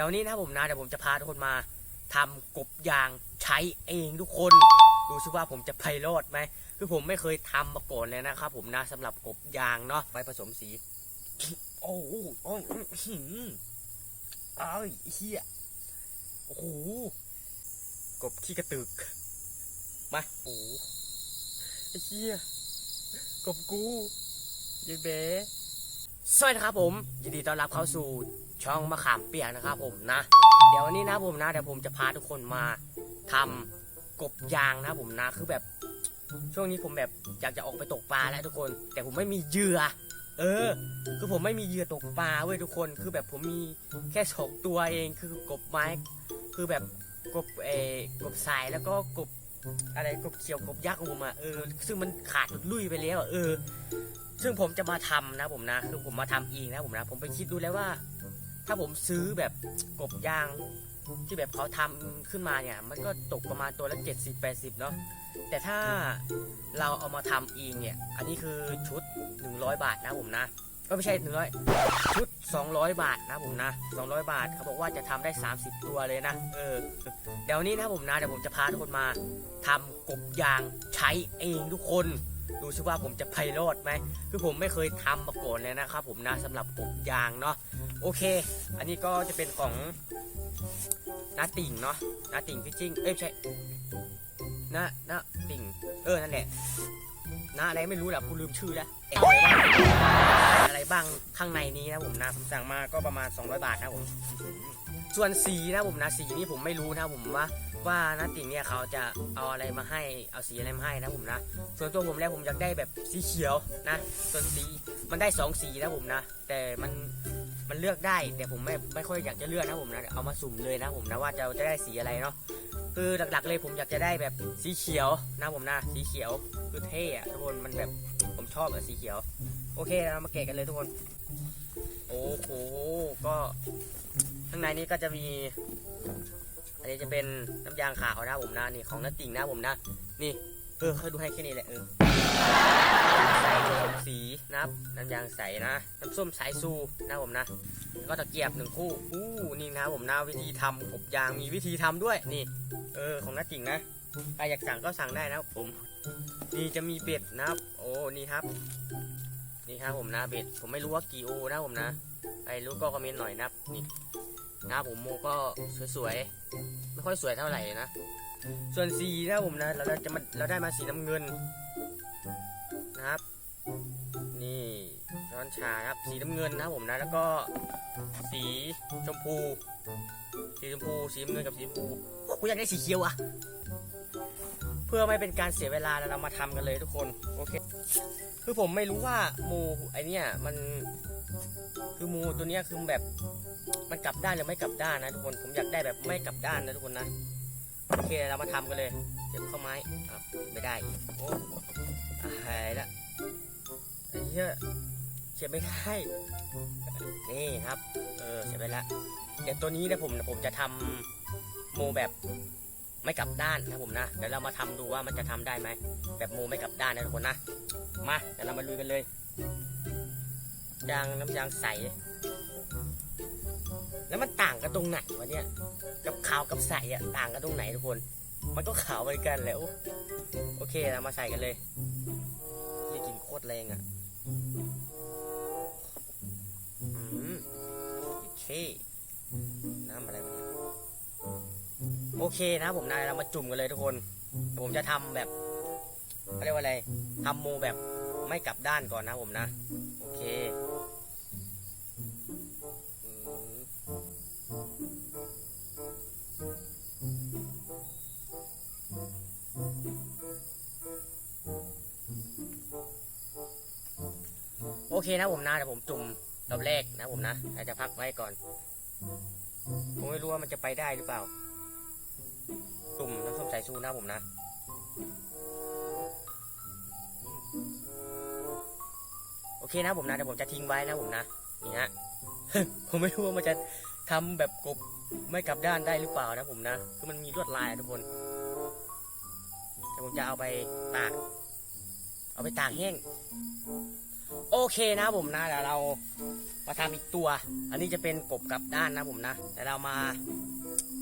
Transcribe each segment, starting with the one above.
ดี๋ยวนี้นะผมนะเดี๋ยวผมจะพาทุกคนมาทำกบยางใช้เองทุกคน ดูซิว่าผมจะไพโรดไหมคือผมไม่เคยทำมาก่อนเลยนะครับผมนะสำหรับกบยางเนาะไปผสมสี โอ้โหโอ้โหอื้ออ้าวเฮียโอ้โหกบขี้กระตึก มาโอ้ไอ้เฮียกบกูยีเบสวัสดีครับผมยินดีต้อนรับเข้าสู่ ช่องมะขามเปียกนะครับผมนะ เดี๋ยววันนี้นะผมนะเดี๋ยวผมจะพาทุกคนมาทำกบยางนะผมนะคือแบบ ช่วงนี้ผมแบบอยากจะออกไปตกปลาแล้วทุกคน แต่ผมไม่มีเหยื่อเออ คือผมไม่มีเหยื่อตกปลาเว้ยทุกคน คือแบบผมมีแค่สองตัวเองคือกบไม้ คือแบบกบเอกบสายแล้วก็กบอะไรกบเขียวกบยักษ์ของผมอะเออซึ่งมันขาดลุยไปแล้วเออ ซึ่งผมจะมาทำนะผมนะ คือผมมาทำเองนะผมนะ ผมไปคิดดูแล้วว่า ถ้าผมซื้อแบบกบยาง ที่แบบเขาทำขึ้นมาเนี่ย มันก็ตกประมาณตัวละ 70 80 เนาะแต่ถ้าเราเอามาทำเองเนี่ย อันนี้คือชุด 100 บาทนะผมนะก็ไม่ใช่100ชุด 200 บาทนะผมนะ200 บาทเขาบอกว่าจะทำได้ 30 ตัวเลยนะเออเดี๋ยวนี้นะผมนะเดี๋ยวผมจะพาทุกคนมาทำกบยางใช้เองทุกคน ดูซิว่าผมจะไพโรดไหมคือผมไม่เคยทำมาก่อนเลยนะครับผมนะสำหรับกบยางเนาะ โอเค อันนี้ก็จะเป็นของน้าติ่งเนาะน้าติ่งฟิชชิ่งเอ้ยไม่ใช่น้าน้าติ่ง เออ นั่นแหละน้าอะไรไม่รู้แหละกูลืมชื่อแล้วอะไรบ้างอะไรบ้างข้างในนี้นะผมนะผมสั่งมาก็ประมาณ 200 บาทนะผม ส่วนสีนะผมนะสีนี่ผมไม่รู้นะผมว่าว่าน้าติ่งเนี่ยเขาจะเอาอะไรมาให้เอาสีอะไรมาให้นะผมนะ ส่วนตัวผมแล้วผมอยากได้แบบสีเขียวนะ ส่วนสีมันได้สองสีนะผมนะ แต่มัน มันเลือกได้ แต่ผมไม่ไม่ค่อยอยากจะเลือกนะผมนะเอามาสุ่มเลยนะผมนะว่าจะจะได้สีอะไรเนาะคือหลักๆเลยผมอยากจะได้แบบสีเขียวนะผมนะสีเขียวคือเท่อะทุกคนมันแบบผมชอบอะสีเขียว โอเคเรามาแกะกันเลยทุกคน โอ้โหก็ข้างในนี้ก็จะมี อันนี้จะเป็นน้ำยางขาวนะผมนะนี่ของน้าติ่งนะผมนะนี่ เออเขาดูให้แค่นี้แหละเออใส่สีนะครับน้ำยางใสนะ น้ำส้มสายซูนะผมนะ แล้วก็ตะเกียบหนึ่งคู่อู้นี่นะผมนะวิธีทำกบยางมีวิธีทำด้วยนี่ เออของน้าติ่งนะใครอยากสั่งก็สั่งได้นะผม นี่จะมีเบ็ดนะครับ โอ้นี่ครับ นี่ครับผมนะเบ็ดผมไม่รู้ว่ากี่โอนะผมนะใครรู้ก็คอมเมนต์หน่อยนะครับนี่นะผมโมก็สวยๆไม่ค่อยสวยเท่าไหร่นะ ส่วนสีนะผมนะเราจะมาเราได้มาสีน้ำเงินนะครับ นี่ช้อนชาครับสีน้ำเงินนะครับผมนะแล้วก็สีชมพู สีชมพูสีน้ำเงินกับสีชมพูกูอยากได้สีเขียวอะเพื่อไม่เป็นการเสียเวลาเรามาทำกันเลยทุกคนโอเคคือผมไม่รู้ว่ามูไอเนี้ยมันคือมูตัวเนี้ยคือแบบมันกลับด้านหรือไม่กลับด้านนะทุกคนผมอยากได้แบบไม่กลับด้านนะทุกคนนะ โอเคเรามาทำกันเลยเก็บข้าไม้อะไม่ได้อีกโอ้หายละไอ้เหี้ยเก็บไม่ได้นี่ครับเออเก็บไปละเดี๋ยวตัวนี้นะผมผมจะทำโมแบบไม่กลับด้านนะผมนะเดี๋ยวเรามาทำดูว่ามันจะทำได้ไหมแบบโมไม่กลับด้านนะทุกคนนะมาเดี๋ยวเรามาลุยกันเลยยางน้ำยางใส แล้วมันต่างกันตรงไหนวะเนี่ย กับขาวกับใสอะต่างกันตรงไหนทุกคน มันก็ขาวเหมือนกันแล้ว โอเคเรามาใส่กันเลยยี่กินโคตรแรงอะอืมโอเคน้ำอะไรวะเนี่ยโอเคนะผมนายเรามาจุ่มกันเลยทุกคน ผมจะทำแบบเขาเรียกว่าอะไรทำโมแบบไม่กลับด้านก่อนนะผมนะ นะผมนะเดี๋ยวผมจุ่มรอบแรกนะผมนะอาจจะพักไว้ก่อน ผมไม่รู้ว่ามันจะไปได้หรือเปล่า จุ่มน้ำส้มสายชูนะผมนะโอเคนะผมนะเดี๋ยวผมจะทิ้งไว้นะผมนะนี่ฮะผมไม่รู้ว่ามันจะทำแบบกบไม่กลับด้านได้หรือเปล่านะผมนะคือมันมีลวดลายทุกคนแต่ผมจะเอาไปตาก เอาไปตากแห้ง เคนะผมนะเดี๋ยวเรามาทำอีกตัว อันนี้จะเป็นกบกลับด้านนะผมนะเดี๋ยวเรามา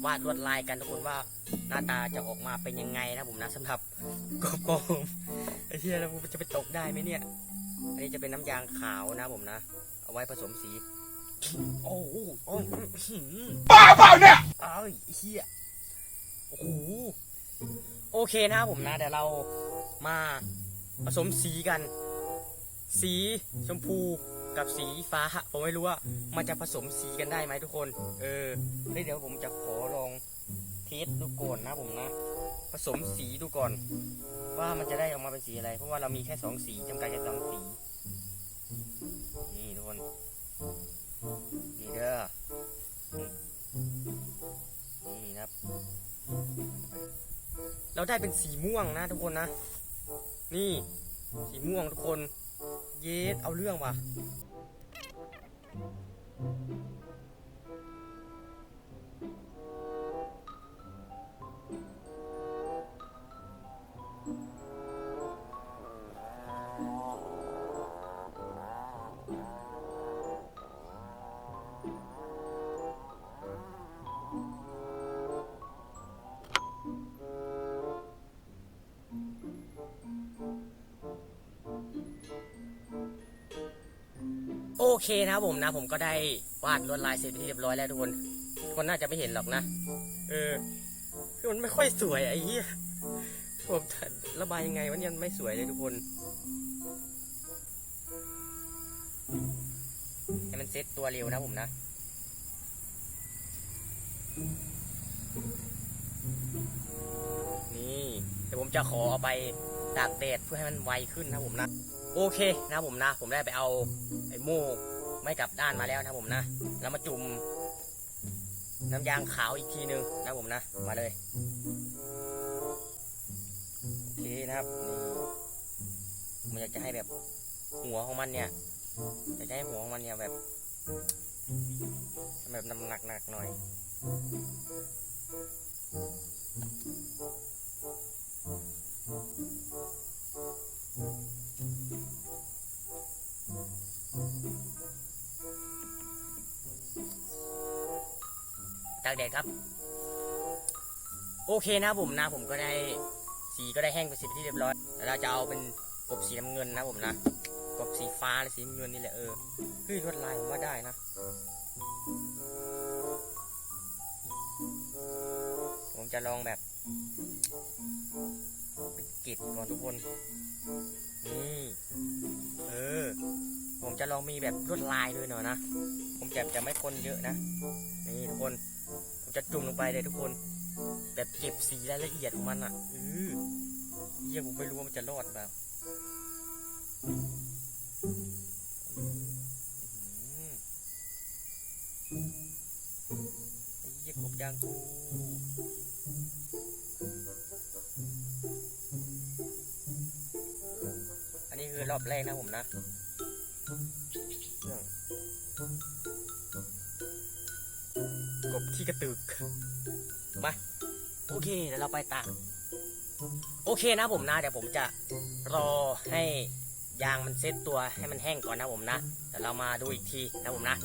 วาดลวดลายกันทุกคนว่าหน้าตาจะออกมาเป็นยังไงนะผมนะสำหรับกบของผมไอ้เหี้ยแล้วผมจะไปตกได้ไหมเนี่ย อันนี้จะเป็นน้ำยางขาวนะผมนะ เอาไว้ผสมสี โอ้โหโอ้ยบ้าเปล่าเนี่ยเอ้ยเฮียโอ้โหโอเคนะผมนะเดี๋ยวเรามาผสมสีกัน สีชมพูกับสีฟ้าผมไม่รู้ว่ามันจะผสมสีกันได้ไหมทุกคน เออเฮ้ยเดี๋ยวผมจะขอลองเทสดูก่อนนะผมนะ ผสมสีดูก่อน ว่ามันจะได้ออกมาเป็นสีอะไร เพราะว่าเรามีแค่สองสีจำกัดแค่สองสีนี่ทุกคนนี่เด้อนี่ครับ เราได้เป็นสีม่วงนะทุกคนนะ นี่ สีม่วงทุกคน เยสเอาเรื่องว่ะ เคนะครับผมนะ ผมก็ได้วาดลวดลายเสร็จเป็นที่เรียบร้อยแล้วทุกคนทุกคนน่าจะไม่เห็นหรอกนะ เออคือมันไม่ค่อยสวยไอ้เหี้ยผมระบายยังไงวะเนี่ยมันไม่สวยเลยทุกคนให้มันเซ็ตตัวเร็วนะผมนะนี่เดี๋ยวผมจะขอเอาไปตากแดดเพื่อให้มันไวขึ้นนะผมนะ โอเคนะผมนะ ผมได้ไปเอาไอ้โม่ไม่กลับด้านมาแล้วนะผมนะ แล้วมาจุ่มน้ำยางขาวอีกทีนึงนะผมนะ มาเลยโอเคนะครับนี่ผมอยากจะให้แบบหัวของมันเนี่ยอยากจะให้หัวของมันเนี่ยแบบ แบบน้ำหนักหนักหน่อย ตากแดดครับ โอเคนะผมนะผมก็ได้สีก็ได้แห้งเป็นสีเป็นที่เรียบร้อยแล้วเราจะเอาเป็นกบสีน้ำเงินนะผมนะกบสีฟ้าหรือสีน้ำเงินนี่แหละเออเฮ้ยลวดลายผมว่าได้นะผมจะลองแบบเป็นกิจก่อนทุกคนนี่เออ ผมจะลองมีแบบลวดลายด้วยหน่อยนะ ผมจะจะไม่คนเยอะนะ นี่ทุกคน จะจุ่มลงไปเลยทุกคน แบบเก็บสีรายละเอียดของมันอะเออเยี่ยผมไม่รู้ว่ามันจะรอดเปล่าเยี่ยกบยางกูอันนี้คือรอบแรกนะผมนะ ที่กระตึกมาโอเคเดี๋ยวเราไปตากโอเคนะผมนะเดี๋ยวผมจะรอให้ยางมันเซ็ตตัวให้มันแห้งก่อนนะผมนะเดี๋ยวเรามาดูอีกทีนะผมนะ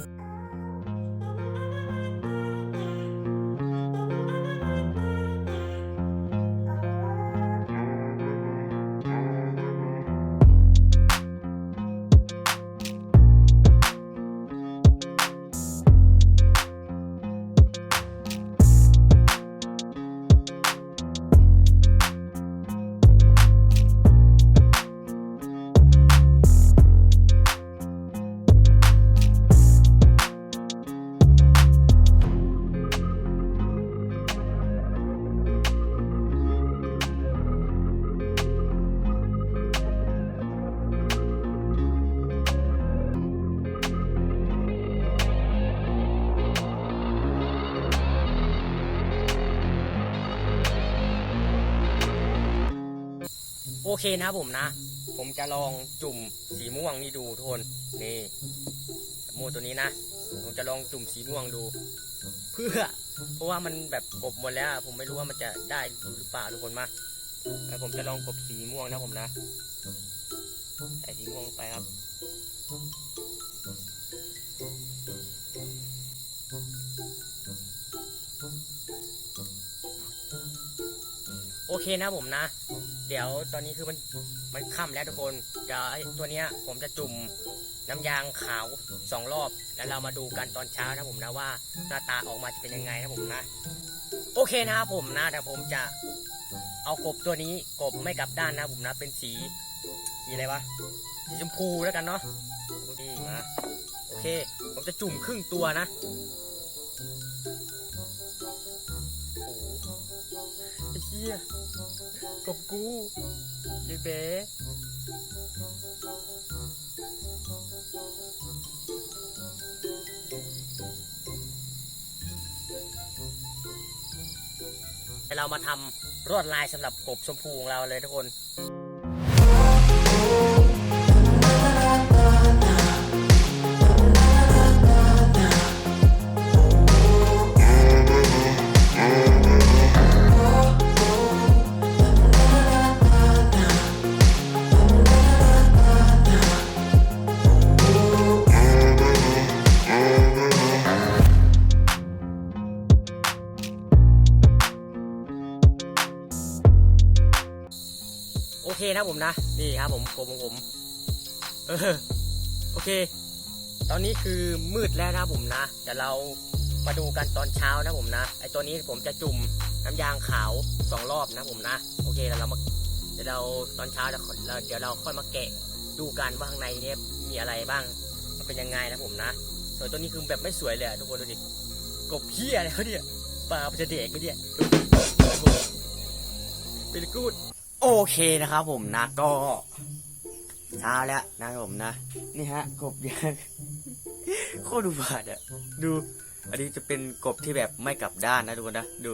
อเคนะผมนะ ผมจะลองจุ่มสีม่วงนี่ดูทุกคนนี่โมตัวนี้นะ ผมจะลองจุ่มสีม่วงดู เพื่อ เพราะว่ามันแบบกบหมดแล้ว ผมไม่รู้ว่ามันจะได้หรือเปล่าทุกคนมาแล้วผมจะลองกบสีม่วงนะผมนะใส่สีม่วงไปครับโอเคนะผมนะ เดี๋ยวตอนนี้คือมันมันค่ำแล้วทุกคนเดี๋ยวไอตัวเนี้ยผมจะจุ่มน้ำยางขาวสองรอบ แล้วเรามาดูกันตอนเช้านะผมนะว่าหน้าตาออกมาจะเป็นยังไงนะผมนะ โอเคนะครับผมนะแต่ผมจะเอากบตัวนี้กบไม่กลับด้านนะผมนะเป็นสีสีอะไรวะสีชมพูแล้วกันเนาะโอเคมาโอเค ผมจะจุ่มครึ่งตัวนะโอ้โหไอ้เหี้ย กบกูยายเบ๊เดี๋เรามาทำรวดลายสำหรับกบชมพูของเราเลยทุกคน ผมนะ นี่ครับผมกบของผมเออโอเค ตอนนี้คือมืดแล้วนะผมนะเดี๋ยวเรามาดูกันตอนเช้านะผมนะไอตัวนี้ผมจะจุ่มน้ำยางขาวสองรอบนะผมนะ โอเคแล้วเรามาเดี๋ยวเราตอนเช้าเราเราเดี๋ยวเราค่อยมาแกะดูกันว่าข้างในเนี่ยมีอะไรบ้างมันเป็นยังไงนะผมนะส่วนตัวนี้คือแบบไม่สวยเลยทุกคนดูดิกบเพี้ยอะไรเขาเนี่ยปลาจะเด็กไหมเนี่ยเป็นกูด โอเคนะครับผมนะก็เช้าแล้วนะครับผมนะ นี่ฮะกบยางโคตรดูบาดอะดู อันนี้จะเป็นกบที่แบบไม่กลับด้านนะทุกคนนะดู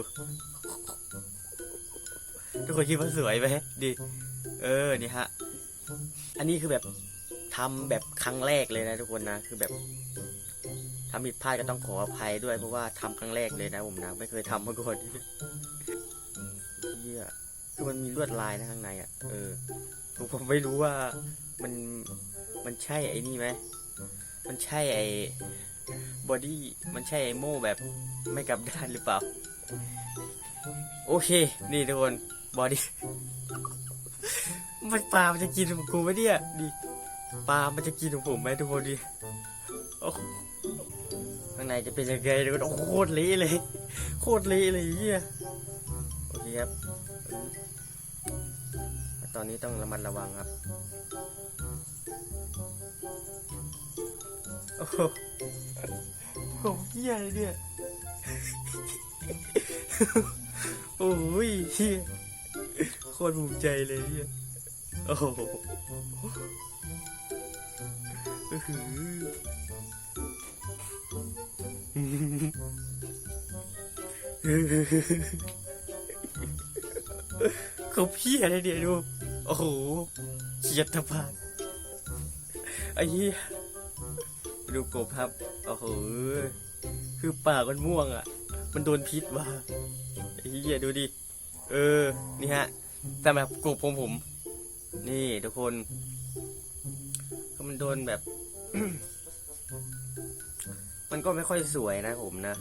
ทุกคนคิดว่าสวยไหมดี เออนี่ฮะ อันนี้คือแบบทำแบบครั้งแรกเลยนะทุกคนนะคือแบบทำผิดพลาดก็ต้องขออภัยด้วยเพราะว่าทำครั้งแรกเลยนะผมนะ ไม่เคยทำมาก่อน มันมีลวดลายนะข้างในอะ เออผมผมไม่รู้ว่ามันมันใช่ไอ้นี่ไหม มันใช่ไอ้บอดี้มันใช่ไอ้โม่แบบไม่กลับด้านหรือเปล่า โอเค นี่ทุกคนบอดี้มันปลามันจะกินของกูไหมเนี่ยดิปลามันจะกินของผมไหมทุกคนดิโอ้โหข้างในจะเป็นยังไงทุกคนโอ้โหโคตรเละเลย โคตรเละเลยเฮียโอเคครับต อนนี้ต้องระมัดระวังครับโอ้โหโอ้เฮียเนี่ยโอ้ยเฮียโคตรภูมิใจเลยเฮียโอ้โหอื้อหือเขาพี่อะไรเนี่ยดู โอ้โหเฉียดตะพานไอ้เหี้ยดูกบครับ โอ้โห คือปากมันม่วงอะ มันโดนพิษว่ะไอ้เหี้ยดูดิ เออ นี่ฮะสำหรับกบของผม นี่ทุกคนก็มันโดนแบบ มันก็ไม่ค่อยสวยนะผมนะ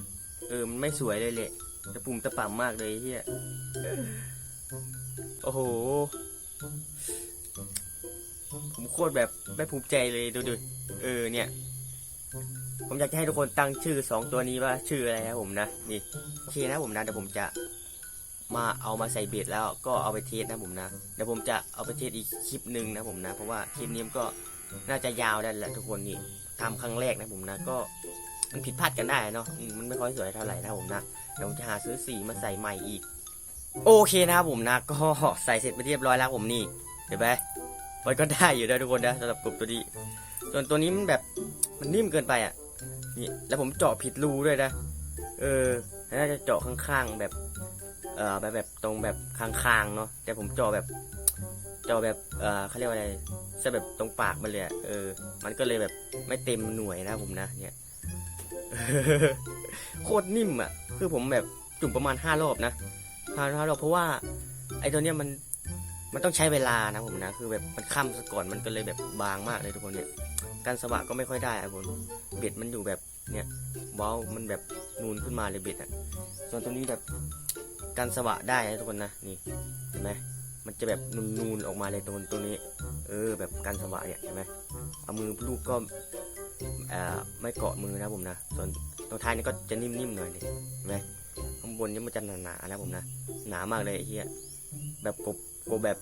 เออ มันไม่สวยเลยแหละแต่ปุ่มตะป่ำมากเลยเฮียโอ้โห ผมโคตรแบบไม่ภูมิใจเลยดูดูเออเนี่ย ผมอยากจะให้ทุกคนตั้งชื่อสองตัวนี้ว่าชื่ออะไรนะผมนะนี่โอเคนะผมนะเดี๋ยวผมจะมาเอามาใส่เบ็ดแล้วก็เอาไปเทสนะผมนะเดี๋ยวผมจะเอาไปเทสอีกคลิปหนึ่งนะผมนะ เพราะว่าคลิปนี้มันก็น่าจะยาวได้แหละทุกคนนี่ทำครั้งแรกนะผมนะก็มันผิดพลาดกันได้เนาะมันไม่ค่อยสวยเท่าไหร่นะผมนะเดี๋ยวผมจะหาซื้อสีมาใส่ใหม่อีก โอเคนะครับผมนะก็ใส่เสร็จไปเรียบร้อยแล้วผมนี่เห็นไหมมันก็ได้อยู่นะทุกคนนะสำหรับกบตัวนี้ ส่วนตัวนี้มันแบบมันนิ่มเกินไปอะนี่แล้วผมเจาะผิดรูด้วยนะ เออน่าจะเจาะข้างๆแบบเอ่อแบบแบบตรงแบบคางๆเนาะแต่ผมเจาะแบบเจาะแบบเออเขาเรียกว่าอะไรซะแบบตรงปากมันเลยเออ มันก็เลยแบบไม่เต็มหน่วยนะผมนะเนี่ยโคตรนิ่มอะ คือผมแบบจุ่มประมาณห้ารอบนะ ห้าห้ารอบเพราะว่า ไอ้ตัวเนี้ยมันมันต้องใช้เวลานะผมนะ คือแบบมันค่ำซะก่อนมันก็เลยแบบบางมากเลยทุกคนเนี่ยการสวะก็ไม่ค่อยได้อะผมเบ็ดมันอยู่แบบเนี่ยว้ามันแบบนูนขึ้นมาเลยเบ็ดอะส่วนตัวนี้แบบการสวะได้นะทุกคนนะนี่เห็นไหมมันจะแบบนูนๆออกมาเลยตรงตัวนี้ เออ แบบการสวะเนี่ยเห็นไหมเอามือลูกก็อ่อไม่เกาะมือนะผมนะ ส่วนตรงท้ายนี่ก็จะนิ่มๆหน่อยนี่เห็นไหม บนนี่มันจะหนาๆนะผมนะหนามากเลยไอ้เหี้ยแบบกบกบแบบ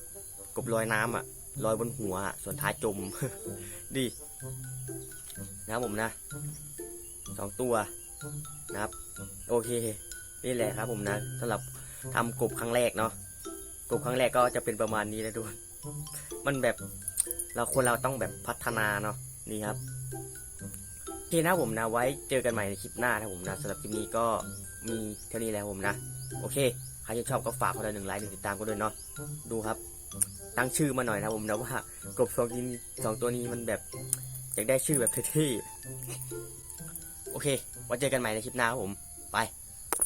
กบลอยน้ำอะลอยบนหัว ส่วนท้ายจม ดี นะครับผมนะสองตัวนะครับ โอเคนี่แหละครับผมนะสำหรับทำกบครั้งแรกเนาะกบครั้งแรกก็จะเป็นประมาณนี้นะทุกคนมันแบบเราคนเราต้องแบบพัฒนาเนาะนี่ครับโอเคนะผมนะไว้เจอกันใหม่ในคลิปหน้านะผมนะสำหรับคลิปนี้ก็ มีเท่านี้แล้วผมนะ โอเค ใครที่ชอบก็ฝากคนละหนึ่งไลค์หนึ่งติดตามก็ด้วยเนาะ ดูครับ ตั้งชื่อมาหน่อยนะผมนะว่ากบสองตัวนี้สองตัวนี้มันแบบอยากได้ชื่อแบบเท่ๆโอเคไว้เจอกันใหม่ในคลิปหน้าครับผม ไป